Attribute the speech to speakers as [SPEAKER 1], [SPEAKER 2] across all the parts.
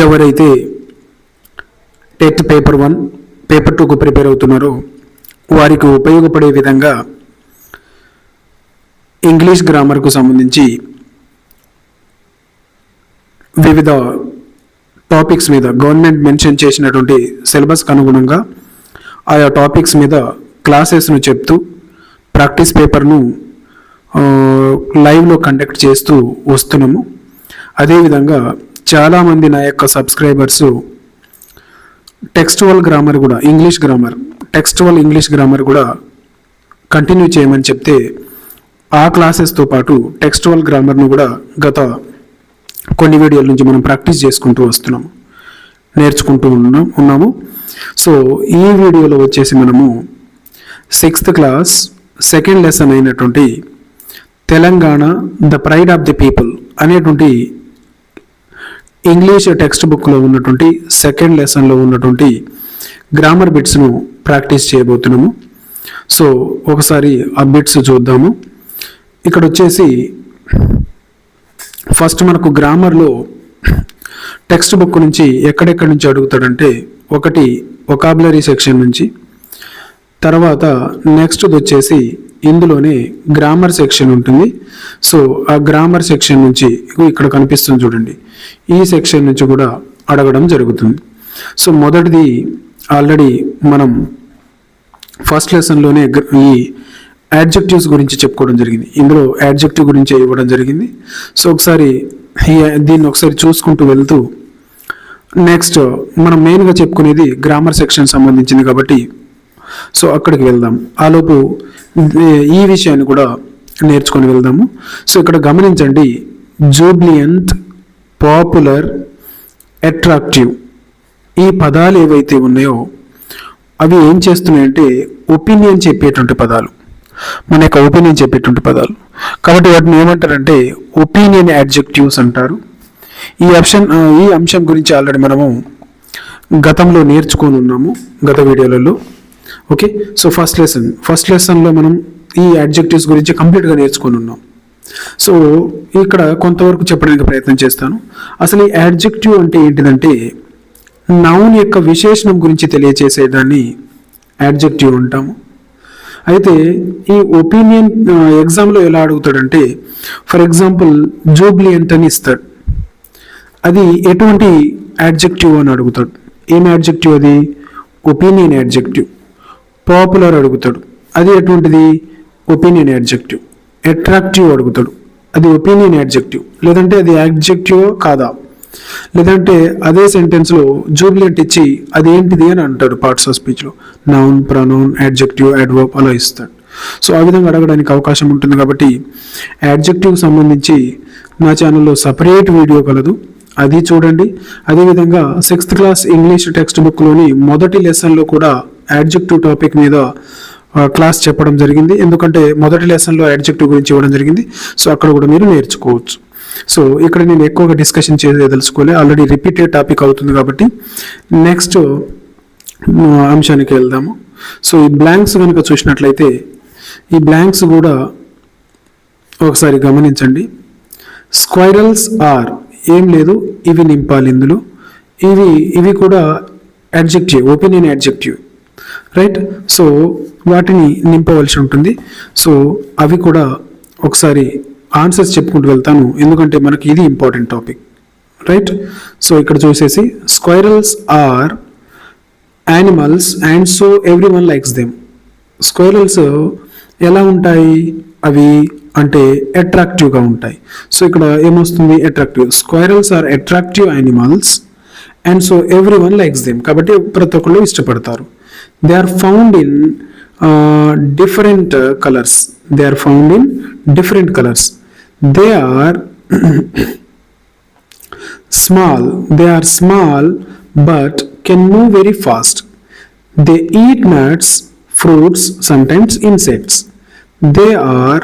[SPEAKER 1] ఎవరైతే TET paper one paper టూకు prepare అవుతున్నారో. వారికి ఉపయోగపడే విధంగా ఇంగ్లీష్ గ్రామర్కు సంబంధించి వివిధ టాపిక్స్ మీద గవర్నమెంట్ మెన్షన్ చేసినటువంటి సిలబస్కి అనుగుణంగా ఆయా టాపిక్స్ మీద క్లాసెస్ను చెప్తూ ప్రాక్టీస్ పేపర్ను లైవ్లో కండక్ట్ చేస్తూ వస్తున్నాము. అదేవిధంగా చాలామంది నా యొక్క సబ్స్క్రైబర్స్ టెక్స్టువల్ గ్రామర్ కూడా English grammar textual English grammar కూడా కంటిన్యూ చేయమని చెప్తే ఆ క్లాసెస్తో పాటు టెక్స్టువల్ గ్రామర్ను కూడా గత కొన్ని వీడియోల నుంచి మనం ప్రాక్టీస్ చేసుకుంటూ వస్తున్నాము నేర్చుకుంటూ ఉన్నాం ఉన్నాము. సో ఈ వీడియోలో వచ్చేసి మనము సిక్స్త్ క్లాస్ సెకండ్ లెసన్ అయినటువంటి Telangana the pride of the people అనేటువంటి ఇంగ్లీష్ టెక్స్ట్ బుక్లో ఉన్నటువంటి సెకండ్ లెసన్లో ఉన్నటువంటి గ్రామర్ బిట్స్ను ప్రాక్టీస్ చేయబోతున్నాము. సో ఒకసారి ఆ బిట్స్ చూద్దాము. ఇక్కడ వచ్చేసి ఫస్ట్ మనకు గ్రామర్లో టెక్స్ట్ బుక్ నుంచి ఎక్కడెక్కడి నుంచి అడుగుతాడంటే ఒకటి ఒకాబులరీ సెక్షన్ నుంచి తర్వాత నెక్స్ట్ వచ్చేసి ఇందులోనే గ్రామర్ సెక్షన్ ఉంటుంది. సో ఆ గ్రామర్ సెక్షన్ నుంచి ఇక్కడ కనిపిస్తుంది చూడండి. ఈ సెక్షన్ నుంచి కూడా అడగడం జరుగుతుంది. సో మొదటిది ఆల్రెడీ మనం ఫస్ట్ లెసన్లోనే ఈ యాడ్జెక్టివ్స్ గురించి చెప్పుకోవడం జరిగింది. ఇందులో యాడ్జెక్టివ్ గురించి ఇవ్వడం జరిగింది. సో ఒకసారి దీన్ని ఒకసారి చూసుకుంటూ వెళ్తూ నెక్స్ట్ మనం మెయిన్గా చెప్పుకునేది గ్రామర్ సెక్షన్ సంబంధించింది కాబట్టి సో అక్కడికి వెళ్దాం. ఆలోపు ఈ- విషయాన్ని కూడా నేర్చుకొని వెళ్దాము. సో ఇక్కడ గమనించండి జూబ్లియంట్ పాపులర్ అట్రాక్టివ్ ఈ పదాలు ఏవైతే ఉన్నాయో అవి ఏం చేస్తున్నాయంటే ఒపీనియన్ చెప్పేటువంటి పదాలు. మన యొక్క ఒపీనియన్ చెప్పేటువంటి పదాలు. కాబట్టి వాటిని ఏమంటారంటే ఒపీనియన్ యాడ్జెక్టివ్స్ అంటారు. ఈ ఆప్షన్ ఈ అంశం గురించి ఆల్రెడీ మనము గతంలో నేర్చుకొని ఉన్నాము గత వీడియోలలో. Okay so first lesson first లెసన్లో మనం ఈ అడ్జెక్టివ్స్ గురించి కంప్లీట్గా నేర్చుకొని ఉన్నాం. సో ఇక్కడ కొంతవరకు చెప్పడానికి ప్రయత్నం చేస్తాను. అసలు ఈ యాడ్జెక్టివ్ అంటే ఏంటిదంటే నౌన్ యొక్క విశేషణం గురించి తెలియచేసేదాన్ని యాడ్జెక్టివ్ అంటాము. అయితే ఈ ఒపీనియన్ ఎగ్జామ్లో ఎలా అడుగుతాడంటే ఫర్ ఎగ్జాంపుల్ జూబ్లియంట్ అని ఇస్తాడు. అది ఎటువంటి యాడ్జెక్టివ్ అని అడుగుతాడు? ఏం యాడ్జెక్టివ్ అది? ఒపీనియన్ యాడ్జెక్టివ్ పాపులర్ అడుగుతాడు. అది ఎటువంటిది? ఒపీనియన్ యాడ్జెక్టివ్ అట్రాక్టివ్ అడుగుతాడు. అది ఒపీనియన్ యాడ్జెక్టివ్ లేదంటే అది యాడ్జెక్టివ్ కాదా? లేదంటే అదే సెంటెన్స్లో జూబ్లియంట్ ఇచ్చి అది ఏంటిది అని అంటాడు పార్ట్స్ ఆఫ్ స్పీచ్లో నౌన్ ప్రనౌన్ యాడ్జెక్టివ్ అడ్వర్బ్ అలా ఇస్తాడు. సో ఆ విధంగా అడగడానికి అవకాశం ఉంటుంది కాబట్టి యాడ్జెక్టివ్ సంబంధించి నా ఛానల్లో సపరేట్ వీడియో కలదు. అది చూడండి. అదేవిధంగా సిక్స్త్ క్లాస్ ఇంగ్లీష్ టెక్స్ట్ బుక్లోని మొదటి లెసన్లో కూడా యాడ్జెక్టివ్ టాపిక్ మీద క్లాస్ చెప్పడం జరిగింది. ఎందుకంటే మొదటి లెసన్లో యాడ్జెక్టివ్ గురించి ఇవ్వడం జరిగింది. సో అక్కడ కూడా మీరు నేర్చుకోవచ్చు. సో ఇక్కడ నేను ఎక్కువగా డిస్కషన్ చేయదలుచుకోలే ఆల్రెడీ రిపీటెడ్ టాపిక్ అవుతుంది కాబట్టి నెక్స్ట్ అంశానికి వెళ్దాము. సో ఈ బ్లాంక్స్ కనుక చూసినట్లయితే ఈ బ్లాంక్స్ కూడా ఒకసారి గమనించండి. స్క్వైరల్స్ ఆర్ ఏం లేదు ఇవి నింపాలి ఇందులో. ఇవి ఇవి కూడా adjective opinion adjective right so వాటిని నింపవలసి ఉంటుంది. సో అవి కూడా ఒకసారి ఆన్సర్స్ చెప్పుకుంటూ వెళ్తాను. ఎందుకంటే మనకి ఇది ఇంపార్టెంట్ టాపిక్ రైట్ సో ఇక్కడ చూసేసి squirrels are animals and so every one likes them squirrels ఎలా ఉంటాయి? అవి అంటే అట్రాక్టివ్గా ఉంటాయి. సో ఇక్కడ ఏమొస్తుంది? Attractive squirrels are attractive animals and so every one likes them కాబట్టి ప్రతి ఒక్కళ్ళు ఇష్టపడతారు. they are found in different colours they are found in different colours they are small they are small but can move very fast they eat nuts fruits sometimes insects they are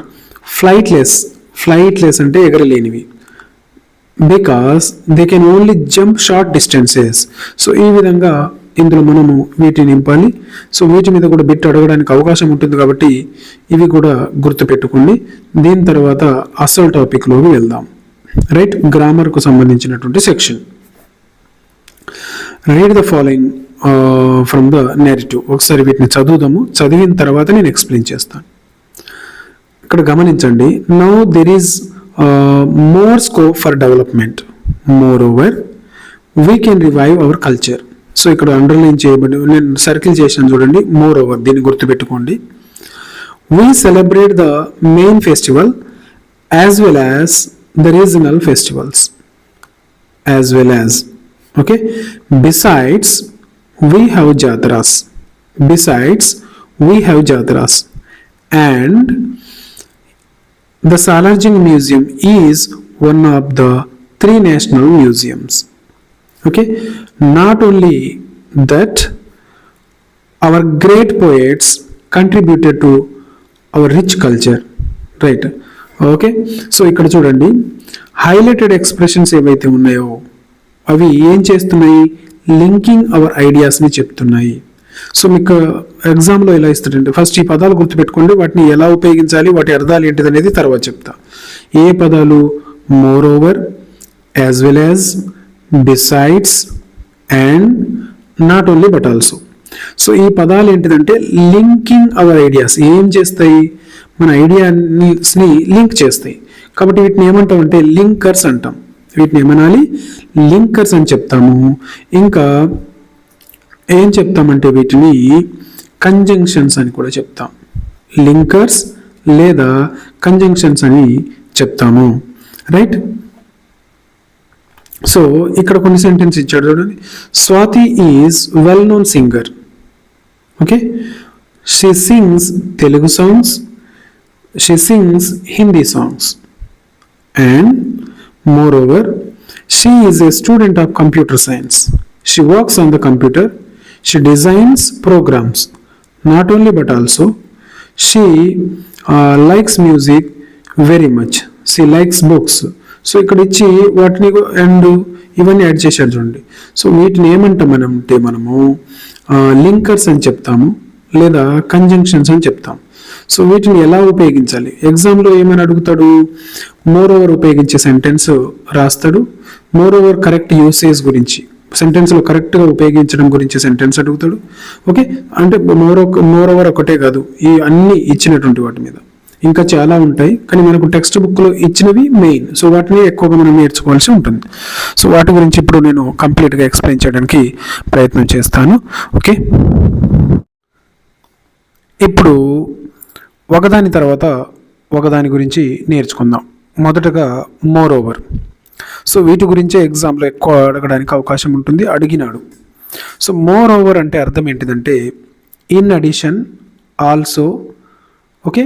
[SPEAKER 1] flightless flightless అంటే ఎగరలేనివి because they can only jump short distances so ఈ విధంగా ఇందులో మనము వీటిని నింపాలి. So వీటి మీద కూడా బిట్ అడగడానికి అవకాశం ఉంటుంది కాబట్టి ఇవి కూడా గుర్తుపెట్టుకోండి. దీని తర్వాత అసలు టాపిక్లోకి వెళ్దాం. రైట్? గ్రామర్కు సంబంధించినటువంటి section. Right the following from the narrative ఒకసారి వీటిని చదువుదాము. చదివిన తర్వాత నేను ఎక్స్ప్లెయిన్ చేస్తాను. ఇక్కడ గమనించండి. Now there is more scope for development moreover we can revive our culture so ఇక్కడ అండర్లైన్ చేయబడి నేను సర్కిల్ చేసిన చూడండి. మోర్ ఓవర్ దీన్ని గుర్తుపెట్టుకోండి. We celebrate the main festival as well as the regional festivals as well as okay besides we have jataras besides we have jataras and the Salar Jung museum is one of the three national museums okay not only that our great poets contributed to our rich culture right okay so ఇక్కడ చూడండి. Highlighted expressions ఏవైతే ఉన్నాయో అవి ఏం చేస్తున్నాయి? Linking hour ఐడియాస్ని చెప్తున్నాయి. So మీకు ఎగ్జామ్లో ఎలా ఇస్తాడంటే ఫస్ట్ ఈ పదాలు గుర్తుపెట్టుకోండి. వాటిని ఎలా ఉపయోగించాలి? వాటి అర్థాలు ఏంటిది అనేది తర్వాత చెప్తా. ఏ పదాలు? More over as well as besides and not only but also so ఈ పదాలు ఏంటిదంటే లింకింగ్ అవర్ ఐడియాస్ ఏం చేస్తాయి? మన ఐడియాస్ని లింక్ చేస్తాయి. కాబట్టి వీటిని ఏమంటాం అంటే లింకర్స్ అంటాం. వీటిని ఏమనాలి? లింకర్స్ అని చెప్తాము. ఇంకా ఏం చెప్తామంటే వీటిని కంజంక్షన్స్ అని కూడా చెప్తాం. లింకర్స్ లేదా కంజంక్షన్స్ అని చెప్తాము. రైట్ సో ఇక్కడ కొన్ని సెంటెన్స్ ఇచ్చాడు చూడండి. Swathi is well known singer okay she sings Telugu songs she sings Hindi songs and more over she is a student of computer science she works on the computer she designs programs not only but also she likes music very much she likes books so ఇక్కడ ఇచ్చి వాటిని and ఇవన్నీ add చేశారు చూడండి. So వీటిని ఏమంటాం మనం అంటే మనము లింకర్స్ అని చెప్తాము లేదా కంజంక్షన్స్ అని చెప్తాము. సో వీటిని ఎలా ఉపయోగించాలి? ఎగ్జామ్లో ఏమని అడుగుతాడు? మోర్ ఓవర్ ఉపయోగించే సెంటెన్స్ రాస్తాడు. మోర్ ఓవర్ కరెక్ట్ యూసేజ్ గురించి సెంటెన్స్లో కరెక్ట్గా ఉపయోగించడం గురించి సెంటెన్స్ అడుగుతాడు. ఓకే అంటే మోర్ మోర్ ఓవర్ ఒకటే కాదు ఈ అన్ని ఇచ్చినటువంటి వాటి మీద. ఇంకా చాలా ఉంటాయి. కానీ మనకు టెక్స్ట్ బుక్లో ఇచ్చినవి మెయిన్ సో వాటిని ఎక్కువగా మనం నేర్చుకోవాల్సి ఉంటుంది. సో వాటి గురించి ఇప్పుడు నేను కంప్లీట్గా ఎక్స్ప్లెయిన్ చేయడానికి ప్రయత్నం చేస్తాను. ఓకే ఇప్పుడు ఒకదాని తర్వాత ఒకదాని గురించి నేర్చుకుందాం. మొదటగా మోర్ ఓవర్ సో వీటి గురించే ఎగ్జామ్లో ఎక్కువ అడగడానికి అవకాశం ఉంటుంది. అడిగినాడు. సో మోర్ ఓవర్ అంటే అర్థం ఏంటిదంటే in addition also okay?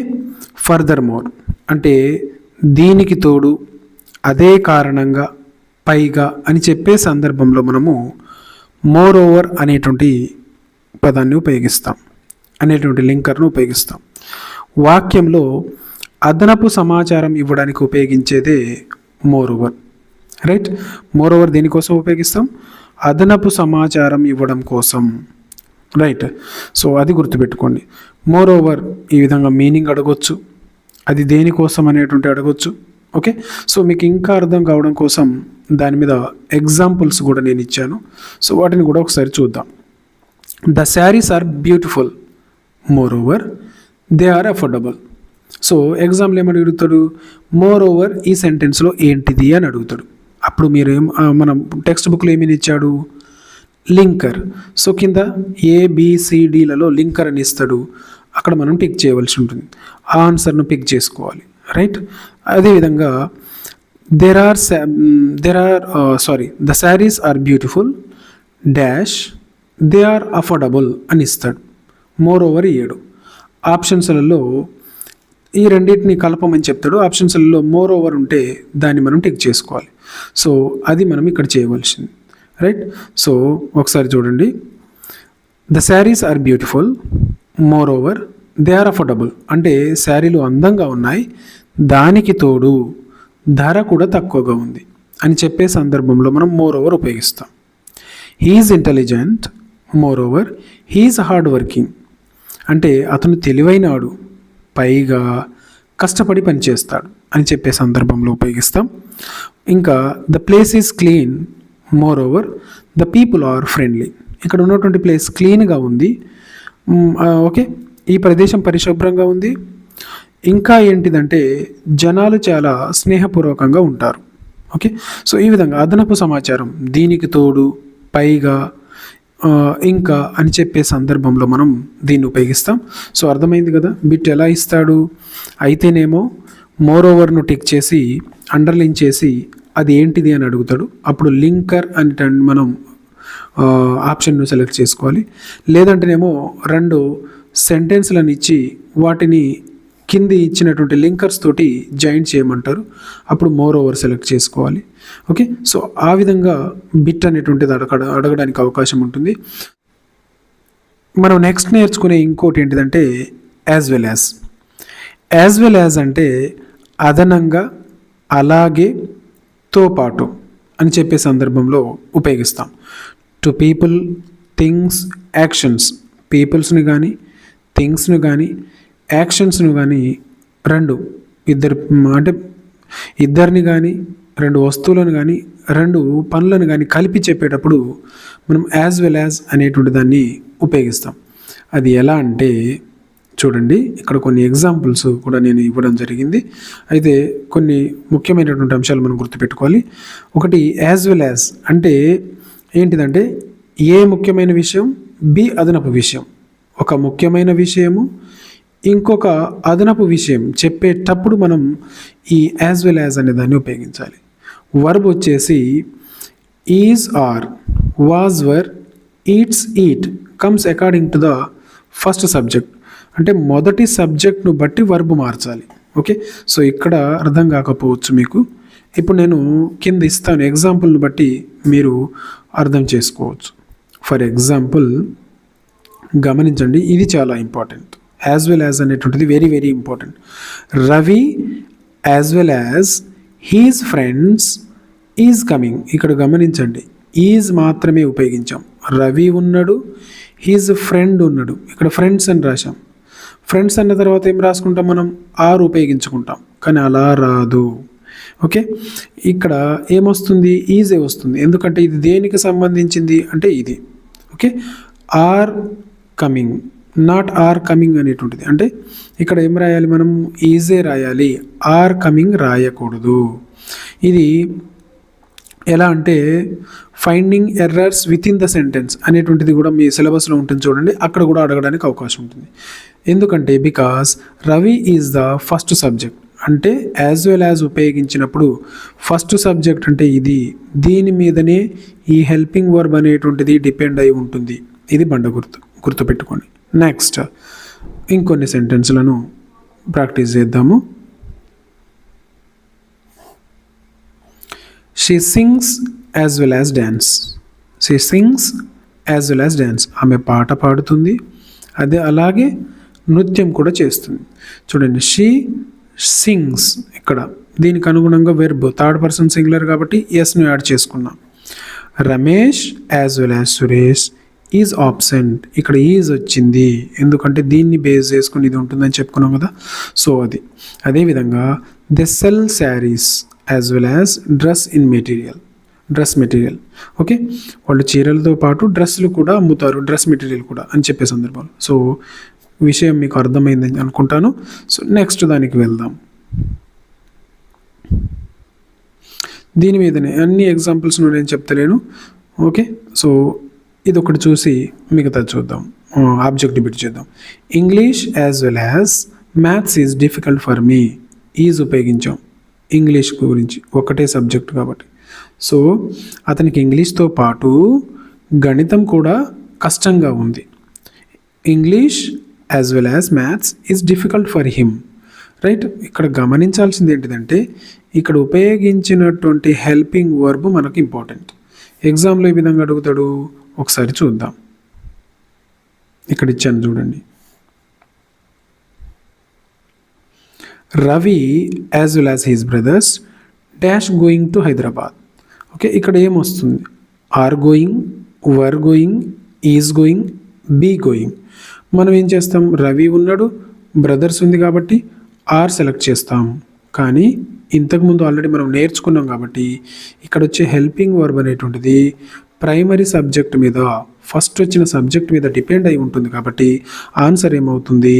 [SPEAKER 1] Further more అంటే దీనికి తోడు అదే కారణంగా పైగా అని చెప్పే సందర్భంలో మనము మోర్ ఓవర్ అనేటువంటి పదాన్ని ఉపయోగిస్తాం అనేటువంటి లింకర్ను ఉపయోగిస్తాం. వాక్యంలో అదనపు సమాచారం ఇవ్వడానికి ఉపయోగించేదే more over right more over దేనికోసం ఉపయోగిస్తాం? అదనపు సమాచారం ఇవ్వడం కోసం రైట్ సో అది గుర్తుపెట్టుకోండి. మోర్ ఓవర్ ఈ విధంగా మీనింగ్ అడగొచ్చు. అది దేనికోసం అనేటువంటి అడగొచ్చు. ఓకే సో మీకు ఇంకా అర్థం కావడం కోసం దాని మీద ఎగ్జాంపుల్స్ కూడా నేను ఇచ్చాను. సో వాటిని కూడా ఒకసారి చూద్దాం. The saris are beautiful more over they are affordable so ఎగ్జామ్లో ఏమని అడుగుతాడు? మోర్ ఓవర్ ఈ సెంటెన్స్లో ఏంటిది అని అడుగుతాడు. అప్పుడు మీరు ఏం మనం టెక్స్ట్ బుక్లో ఏమేమి ఇచ్చాడు? లింకర్. సో కింద ఏబిసిడిలలో లింకర్ అని ఇస్తాడు. అక్కడ మనం పిక్ చేయవలసి ఉంటుంది. ఆ ఆన్సర్ను పిక్ చేసుకోవాలి. రైట్? అదేవిధంగా there are there are sorry the saris are beautiful dash they are affordable అని ఇస్తాడు. మోర్ ఓవర్ ఏడు ఆప్షన్స్లలో ఈ రెండింటిని కలపమని చెప్తాడు. ఆప్షన్స్లలో మోర్ ఓవర్ ఉంటే దాన్ని మనం టిక్ చేసుకోవాలి. సో అది మనం ఇక్కడ చేయవలసింది. రైట్ సో ఒకసారి చూడండి. The saris are beautiful more over they are affordable అంటే శారీలు అందంగా ఉన్నాయి. దానికి తోడు ధర కూడా తక్కువగా ఉంది అని చెప్పే సందర్భంలో మనం మోర్ ఓవర్ ఉపయోగిస్తాం. He is intelligent more over he is hard working అంటే అతను తెలివైనాడు. పైగా కష్టపడి పనిచేస్తాడు అని చెప్పే సందర్భంలో ఉపయోగిస్తాం. ఇంకా the place is clean more over the people are friendly ఇక్కడ ఉన్నటువంటి ప్లేస్ క్లీన్గా ఉంది. ఓకే ఈ ప్రదేశం పరిశుభ్రంగా ఉంది. ఇంకా ఏంటిదంటే జనాలు చాలా స్నేహపూర్వకంగా ఉంటారు. ఓకే సో ఈ విధంగా అదనపు సమాచారం దీనికి తోడు పైగా ఇంకా అని చెప్పే సందర్భంలో మనం దీన్ని ఉపయోగిస్తాం. సో అర్థమైంది కదా? బిట్ ఎలా ఇస్తాడు? అయితేనేమో మోర్ ఓవర్ను టిక్ చేసి అండర్లైన్ చేసి అది ఏంటిది అని అడుగుతాడు. అప్పుడు లింకర్ అని మనం ఆప్షన్ను సెలెక్ట్ చేసుకోవాలి. లేదంటేనేమో రెండు సెంటెన్స్లను ఇచ్చి వాటిని కింది ఇచ్చినటువంటి లింకర్స్ తోటి జాయిన్ చేయమంటారు. అప్పుడు మోర్ ఓవర్ సెలెక్ట్ చేసుకోవాలి. ఓకే? సో ఆ విధంగా బిట్ అనేటువంటిది అడగ అడగడానికి అవకాశం ఉంటుంది. మనం నెక్స్ట్ నేర్చుకునే ఇంకోటి ఏంటిదంటే as well as. As well as అంటే అదనంగా అలాగే తో పాటు అని చెప్పే సందర్భంలో ఉపయోగిస్తాం. టు పీపుల్ థింగ్స్ యాక్షన్స్ పీపుల్స్ని కానీ థింగ్స్ను కానీ యాక్షన్స్ను కానీ రెండు. ఇద్దరు అంటే ఇద్దరిని కానీ రెండు వస్తువులను కానీ రెండు పనులను కానీ కలిపి చెప్పేటప్పుడు మనం యాజ్ వెల్ యాజ్ అనేటువంటి దాన్ని ఉపయోగిస్తాం. అది ఎలా అంటే చూడండి. ఇక్కడ కొన్ని ఎగ్జాంపుల్స్ కూడా నేను ఇవ్వడం జరిగింది. అయితే కొన్ని ముఖ్యమైనటువంటి అంశాలు మనం గుర్తుపెట్టుకోవాలి. ఒకటి యాజ్ వెల్ యాజ్ అంటే ఏంటిదంటే ఏ ముఖ్యమైన విషయం? బి అదనపు విషయం. ఒక ముఖ్యమైన విషయము ఇంకొక అదనపు విషయం. చెప్పేటప్పుడు మనం ఈ యాజ్ వెల్ యాజ్ అనే దాన్ని ఉపయోగించాలి. వర్బ్ వచ్చేసి is are was were eats eat comes according to the first subject అంటే మొదటి సబ్జెక్ట్ను బట్టి వర్బ్ మార్చాలి. ఓకే? సో ఇక్కడ అర్థం కాకపోవచ్చు మీకు. ఇప్పుడు నేను కింద ఇస్తాను ఎగ్జాంపుల్ని బట్టి మీరు అర్థం చేసుకోవచ్చు. ఫర్ ఎగ్జాంపుల్ గమనించండి ఇది చాలా ఇంపార్టెంట్. యాజ్ వెల్ యాజ్ అనేటువంటిది very very important. Ravi as well as his friends is coming. ఇక్కడ గమనించండి ఈజ్ మాత్రమే ఉపయోగించాం. రవి ఉన్నాడు హీజ్ ఫ్రెండ్ ఉన్నాడు. ఇక్కడ ఫ్రెండ్స్ అని రాశాం. ఫ్రెండ్స్ అన్న తర్వాత ఏం రాసుకుంటాం మనం? ఆర్ ఉపయోగించుకుంటాం. కానీ అలా రాదు. ఓకే? ఇక్కడ ఏమొస్తుంది? ఈజే వస్తుంది. ఎందుకంటే ఇది దేనికి సంబంధించింది? అంటే ఇది. Okay? Are coming not are coming అనేటువంటిది. అంటే ఇక్కడ ఏం రాయాలి మనం? ఈజే రాయాలి. ఆర్ కమింగ్ రాయకూడదు. ఇది ఎలా అంటే finding errors within the sentence అనేటువంటిది కూడా మీ సిలబస్లో ఉంటుంది చూడండి. అక్కడ కూడా అడగడానికి అవకాశం ఉంటుంది. ఎందుకంటే because Ravi is the first subject అంటే యాజ్ వెల్ యాజ్ ఉపయోగించినప్పుడు ఫస్ట్ సబ్జెక్ట్ అంటే ఇది. దీని మీదనే ఈ హెల్పింగ్ వర్బ్ అనేటువంటిది డిపెండ్ అయి ఉంటుంది. ఇది బండ గుర్తు గుర్తుపెట్టుకోండి. నెక్స్ట్ ఇంకొన్ని సెంటెన్స్లను ప్రాక్టీస్ చేద్దాము. She sings as well as dance she sings as well as dance ఆమె పాట పాడుతుంది. అదే అలాగే నృత్యం కూడా చేస్తుంది. చూడండి షీ సింగ్స్ ఇక్కడ. దీనికి అనుగుణంగా వెర్బ్ థర్డ్ పర్సన్ సింగులర్ కాబట్టి ఎస్ను యాడ్ చేసుకున్నాం. Ramesh as well as Suresh is absent ఇక్కడ ఈజ్ వచ్చింది. ఎందుకంటే దీన్ని బేస్ చేసుకుని ఇది ఉంటుందని చెప్పుకున్నాం కదా. సో అది. అదేవిధంగా the sell saris as well as dress in material dress material okay వాళ్ళు చీరలతో పాటు డ్రెస్సులు కూడా అమ్ముతారు. డ్రెస్ మెటీరియల్ కూడా అని చెప్పే సందర్భాలు. సో విషయం మీకు అర్థమైందని అనుకుంటాను. సో నెక్స్ట్ దానికి వెళ్దాం. దీని మీదనే అన్ని ఎగ్జాంపుల్స్ నేను చెప్తలేను. ఓకే సో ఇది ఒకటి చూసి మిగతా చూద్దాం. ఆబ్జెక్ట్ బిట్ చేద్దాం. English as well as maths is difficult for me is ఉపయోగించాం. English గురించి ఒకటే సబ్జెక్ట్ కాబట్టి. సో అతనికి ఇంగ్లీష్తో పాటు గణితం కూడా కష్టంగా ఉంది. English as well as maths is difficult for him right ఇక్కడ గమనించాల్సింది ఏంటిదంటే ఇక్కడ ఉపయోగించినటువంటి హెల్పింగ్ వర్బ్ మనకు ఇంపార్టెంట్ ఎగ్జామ్లో ఏ విధంగా అడుగుతాడు ఒకసారి చూద్దాం. ఇక్కడ ఇచ్చాను చూడండి. Ravi as well as his brothers dash going to Hyderabad okay ఇక్కడ ఏమొస్తుంది are going were going is going be going మనం ఏం చేస్తాం? రవి ఉన్నాడు బ్రదర్స్ ఉంది కాబట్టి ఆర్ సెలెక్ట్ చేస్తాం. కానీ ఇంతకుముందు ఆల్రెడీ మనం నేర్చుకున్నాం కాబట్టి ఇక్కడ వచ్చే హెల్పింగ్ వర్బ్ అనేటువంటిది ప్రైమరీ సబ్జెక్ట్ మీద ఫస్ట్ వచ్చిన సబ్జెక్ట్ మీద డిపెండ్ అయి ఉంటుంది కాబట్టి ఆన్సర్ ఏమవుతుంది?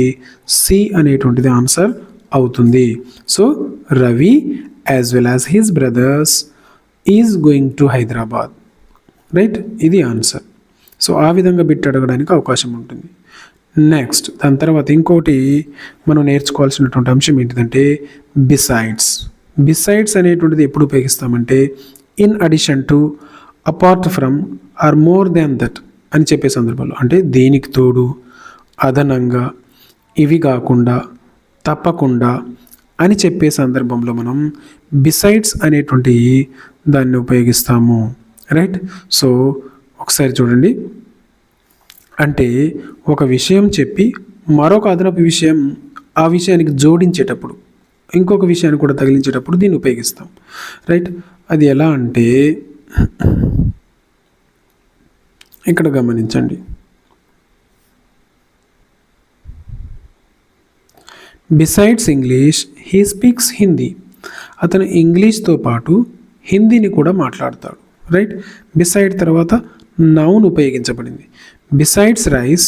[SPEAKER 1] సి అనేటువంటిది ఆన్సర్ అవుతుంది. So Ravi as well as his brothers is going to Hyderabad. Right? ఇది ఆన్సర్. సో ఆ విధంగా బిట్ అడగడానికి అవకాశం ఉంటుంది. నెక్స్ట్ దాని తర్వాత ఇంకోటి మనం నేర్చుకోవాల్సినటువంటి అంశం ఏంటిదంటే బిసైడ్స్ బిసైడ్స్ అనేటువంటిది ఎప్పుడు ఉపయోగిస్తామంటే in addition to apart from or more than that అని చెప్పే సందర్భంలో. అంటే దేనికి తోడు అదనంగా ఇవి కాకుండా తప్పకుండా అని చెప్పే సందర్భంలో మనం బిసైడ్స్ అనేటువంటి దాన్ని ఉపయోగిస్తాము. రైట్ సో ఒకసారి చూడండి. అంటే ఒక విషయం చెప్పి మరొక అదనపు విషయం ఆ విషయానికి జోడించేటప్పుడు ఇంకొక విషయాన్ని కూడా తగిలించేటప్పుడు దీన్ని ఉపయోగిస్తాం. రైట్? అది ఎలా అంటే ఇక్కడ గమనించండి. Besides English he speaks Hindi అతను ఇంగ్లీష్తో పాటు హిందీని కూడా మాట్లాడతాడు. రైట్? బిసైడ్ తర్వాత నౌన్ ఉపయోగించబడింది. Besides rice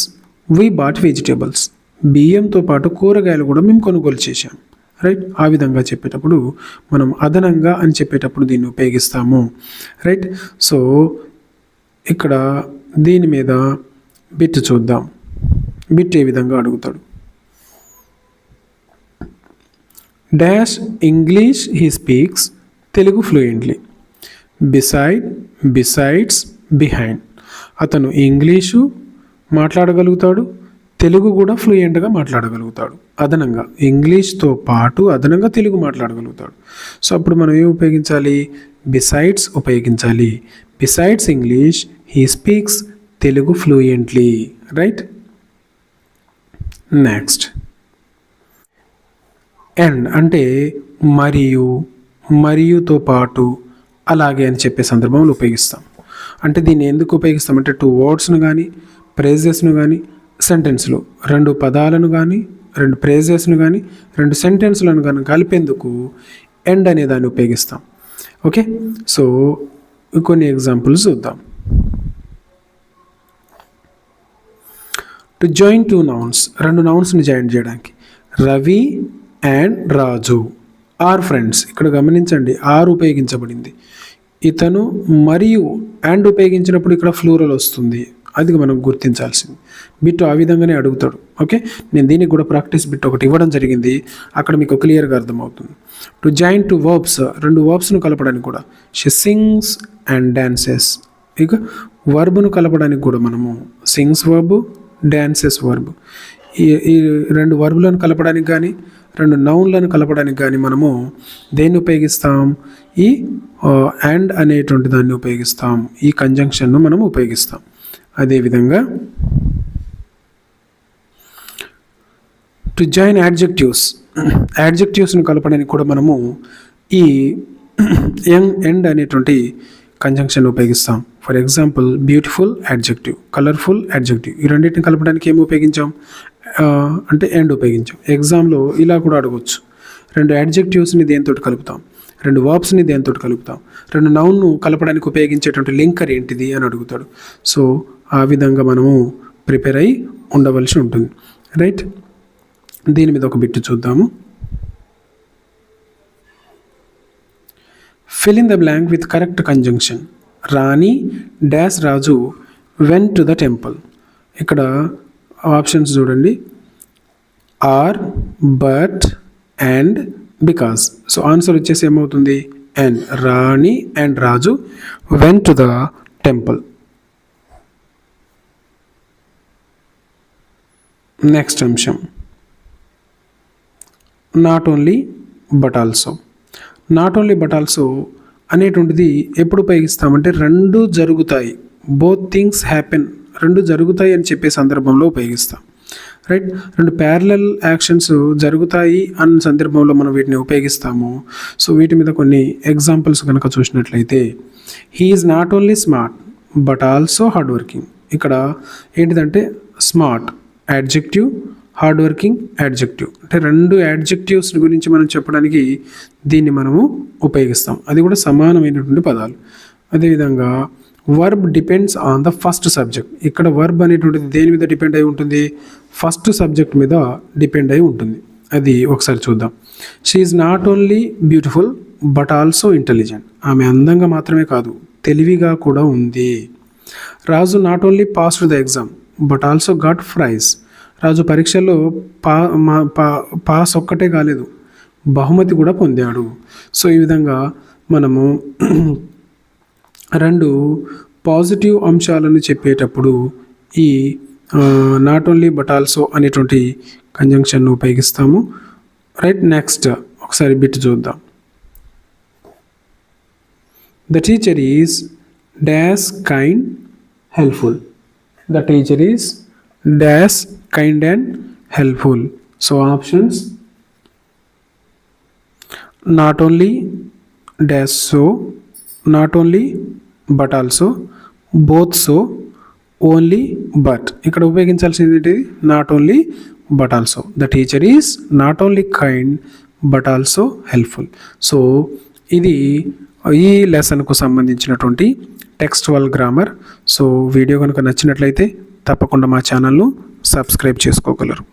[SPEAKER 1] we bought vegetables బియ్యంతో పాటు కూరగాయలు కూడా మేము కొనుగోలు చేశాం. రైట్ ఆ విధంగా చెప్పేటప్పుడు మనం అదనంగా అని చెప్పేటప్పుడు దీన్ని ఉపయోగిస్తాము. రైట్ సో ఇక్కడ దీని మీద బిట్ చూద్దాం. బిట్ ఏ విధంగా అడుగుతాడు? Dash English he speaks Telugu fluently beside besides behind అతను ఇంగ్లీషు మాట్లాడగలుగుతాడు తెలుగు కూడా ఫ్లూయెంట్గా మాట్లాడగలుగుతాడు. అదనంగా ఇంగ్లీష్తో పాటు అదనంగా తెలుగు మాట్లాడగలుగుతాడు. సో అప్పుడు మనం ఏం ఉపయోగించాలి? బిసైడ్స్ ఉపయోగించాలి. Besides English he speaks Telugu fluently right next and అంటే మరియు మరియుతో పాటు అలాగే అని చెప్పే సందర్భంలో ఉపయోగిస్తాం. అంటే దీన్ని ఎందుకు ఉపయోగిస్తామంటే టూ వర్డ్స్ను కానీ ప్రేజెస్ను కానీ సెంటెన్స్లు రెండు పదాలను కానీ రెండు ప్రేజెస్ను కానీ రెండు సెంటెన్స్లను కానీ కలిపేందుకు ఎండ్ అనే దాన్ని ఉపయోగిస్తాం. ఓకే సో కొన్ని ఎగ్జాంపుల్స్ చూద్దాం. టు జాయిన్ టూ నౌన్స్ రెండు నౌన్స్ని జాయిన్ చేయడానికి. Ravi and Raju. Are friends ఇక్కడ గమనించండి ఆర్ ఉపయోగించబడింది. ఇతను మరియు అండ్ ఉపయోగించినప్పుడు ఇక్కడ ఫ్లూరల్ వస్తుంది. అది మనం గుర్తించాల్సింది. బిట్ ఆ విధంగానే అడుగుతాడు. ఓకే? నేను దీనికి కూడా ప్రాక్టీస్ బిట్ ఒకటి ఇవ్వడం జరిగింది. అక్కడ మీకు క్లియర్గా అర్థమవుతుంది. టు జాయిన్ టు వర్బ్స్ రెండు వర్బ్స్ను కలపడానికి కూడా. షీ సింగ్స్ అండ్ డాన్సెస్ ఇక వర్బ్ను కలపడానికి కూడా మనము. సింగ్స్ వర్బ్ డాన్సెస్ వర్బ్ ఈ ఈ రెండు వర్బులను కలపడానికి కానీ రెండు నౌన్లను కలపడానికి కానీ మనము దేన్ని ఉపయోగిస్తాం? ఈ అండ్ అనేటువంటి దాన్ని ఉపయోగిస్తాం. ఈ కంజంక్షన్ను మనం ఉపయోగిస్తాం. అదేవిధంగా టు జాయిన్ యాడ్జెక్టివ్స్ యాడ్జెక్టివ్స్ను కలపడానికి కూడా మనము ఈ యంగ్ ఎండ్ అనేటువంటి కంజంక్షన్ ఉపయోగిస్తాం. For example beautiful adjective colourful adjective ఈ రెండింటిని కలపడానికి ఏమి ఉపయోగించాం? అంటే ఎండ్ ఉపయోగించాం. ఎగ్జామ్లో ఇలా కూడా అడగవచ్చు రెండు యాడ్జెక్టివ్స్ని దేంతో కలుపుతాం? రెండు వర్బ్స్ని దేంతో కలుపుతాం? రెండు నౌన్ను కలపడానికి ఉపయోగించేటువంటి లింకర్ ఏంటిది అని అడుగుతాడు. సో ఆ విధంగా మనము ప్రిపేర్ అయి ఉండవలసి ఉంటుంది. రైట్ దీని మీద ఒక బిట్టు చూద్దాము. Fill in the blank with correct conjunction Rani dash Raju went to the temple ఇక్కడ ఆప్షన్స్ చూడండి. Or but and because so answer వచ్చేసి ఏమవుతుంది? And Rani and Raju went to the temple next అంశం. Not only but also not only but also అనేటువంటిది ఎప్పుడు ఉపయోగిస్తామంటే రెండు జరుగుతాయి. Both things happen రెండు జరుగుతాయి అని చెప్పే సందర్భంలో ఉపయోగిస్తాం. రైట్ రెండు ప్యారలల్ యాక్షన్స్ జరుగుతాయి అన్న సందర్భంలో మనం వీటిని ఉపయోగిస్తాము. సో వీటి మీద కొన్ని ఎగ్జాంపుల్స్ కనుక చూసినట్లయితే he is not only smart but also hard working ఇక్కడ ఏంటిదంటే smart adjective hard working adjective. అంటే రెండు యాడ్జెక్టివ్స్ గురించి మనం చెప్పడానికి దీన్ని మనము ఉపయోగిస్తాం. అది కూడా సమానమైనటువంటి పదాలు. అదేవిధంగా verb depends on the first subject ఇక్కడ వర్బ్ అనేటువంటిది దేని మీద డిపెండ్ అయి ఉంటుంది? ఫస్ట్ సబ్జెక్ట్ మీద డిపెండ్ అయి ఉంటుంది. అది ఒకసారి చూద్దాం. She is not only beautiful but also intelligent ఆమె అందంగా మాత్రమే కాదు తెలివిగా కూడా ఉంది. Raju not only passed the exam but also got prize రాజు పరీక్షల్లో పా మా పా పాస్ ఒక్కటే కాలేదు. బహుమతి కూడా పొందాడు. సో ఈ విధంగా మనము రెండు పాజిటివ్ అంశాలను చెప్పేటప్పుడు ఈ నాట్ ఓన్లీ బట్ ఆల్సో అనేటువంటి కంజంక్షన్ను ఉపయోగిస్తాము. రైట్ నెక్స్ట్ ఒకసారి బిట్ చూద్దాం. The teacher is dash kind helpful the teacher is dash kind and helpful so options not only dash so not only but also both so only but ఇక్కడ ఉపయోగించాల్సింది ఏంటి? Not only but also the teacher is not only kind but also helpful so ఇది ఈ లెసన్కు సంబంధించినటువంటి టెక్స్ట్వల్ grammar so video కనుక నచ్చినట్లయితే తప్పకుండా మా ఛానల్ను సబ్స్క్రైబ్ చేసుకోగలరు.